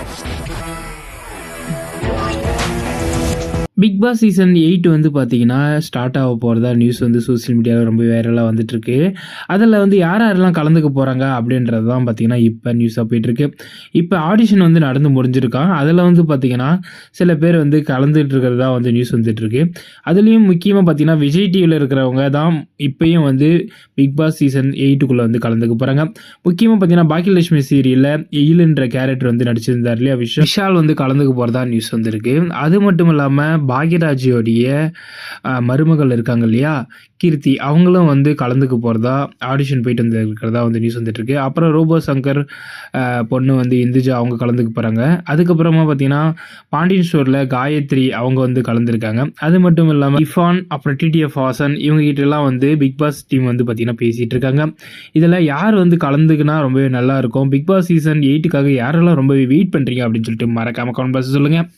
Thank you. Bigg Boss season eight வந்து பார்த்தீங்கன்னா start ஆக போகிறதா நியூஸ் வந்து சோஷியல் மீடியாவில் ரொம்ப வைரலாக வந்துட்டுருக்கு. அதில் வந்து யார் யாரெல்லாம் கலந்துக்க போகிறாங்க அப்படின்றது தான் பார்த்தீங்கன்னா இப்போ நியூஸாக போயிட்டுருக்கு. இப்போ ஆடிஷன் வந்து நடந்து முடிஞ்சிருக்கான் அதில் வந்து பார்த்தீங்கன்னா சில பேர் வந்து கலந்துட்டு இருக்கிறதா வந்து நியூஸ் வந்துட்டுருக்கு. அதுலேயும் முக்கியமாக பார்த்தீங்கன்னா விஜய் டிவியில் இருக்கிறவங்க தான் இப்போயும் வந்து பிக் பாஸ் சீசன் எயிட்டுக்குள்ளே வந்து கலந்துக்க போகிறாங்க முக்கியமாக பார்த்தீங்கன்னா பாக்கியலட்சுமி சீரியலில் எயிலுன்ற கேரக்டர் வந்து நடிச்சிருந்தார் இல்லையா விஷால்? வந்து கலந்துக்க போகிறதா நியூஸ் வந்திருக்கு. அது மட்டும் இல்லாமல் பாக்யராஜியோடைய மருமகள் இருக்காங்க இல்லையா? கீர்த்தி அவங்களும் வந்து கலந்துக்க போகிறதா ஆடிஷன் போயிட்டு வந்து இருக்கிறதா வந்து நியூஸ் வந்துட்டுருக்கு. அப்புறம் ரோபோ சங்கர் பொண்ணு வந்து இந்துஜா அவங்க கலந்துக்க போகிறாங்க அதுக்கப்புறமா பார்த்தீங்கன்னா பாண்டியன் ஸ்டோரில் காயத்ரி அவங்க வந்து கலந்துருக்காங்க. அது மட்டும் இல்லாமல் இஃபான் அப்புறம் டிடிஎஃப் ஹாசன் இவங்ககிட்டலாம் வந்து பிக் பாஸ் டீம் வந்து பார்த்தீங்கன்னா பேசிகிட்டு இருக்காங்க. இதில் யார் வந்து கலந்துக்குனா ரொம்பவே நல்லாயிருக்கும் பிக் பாஸ் சீசன் எயிட்டுக்காக யாரெல்லாம் ரொம்பவே வெயிட் பண்ணுறீங்க அப்படின்னு சொல்லிட்டு மறக்காமல் கமெண்ட் பாக்ஸ் சொல்லுங்கள்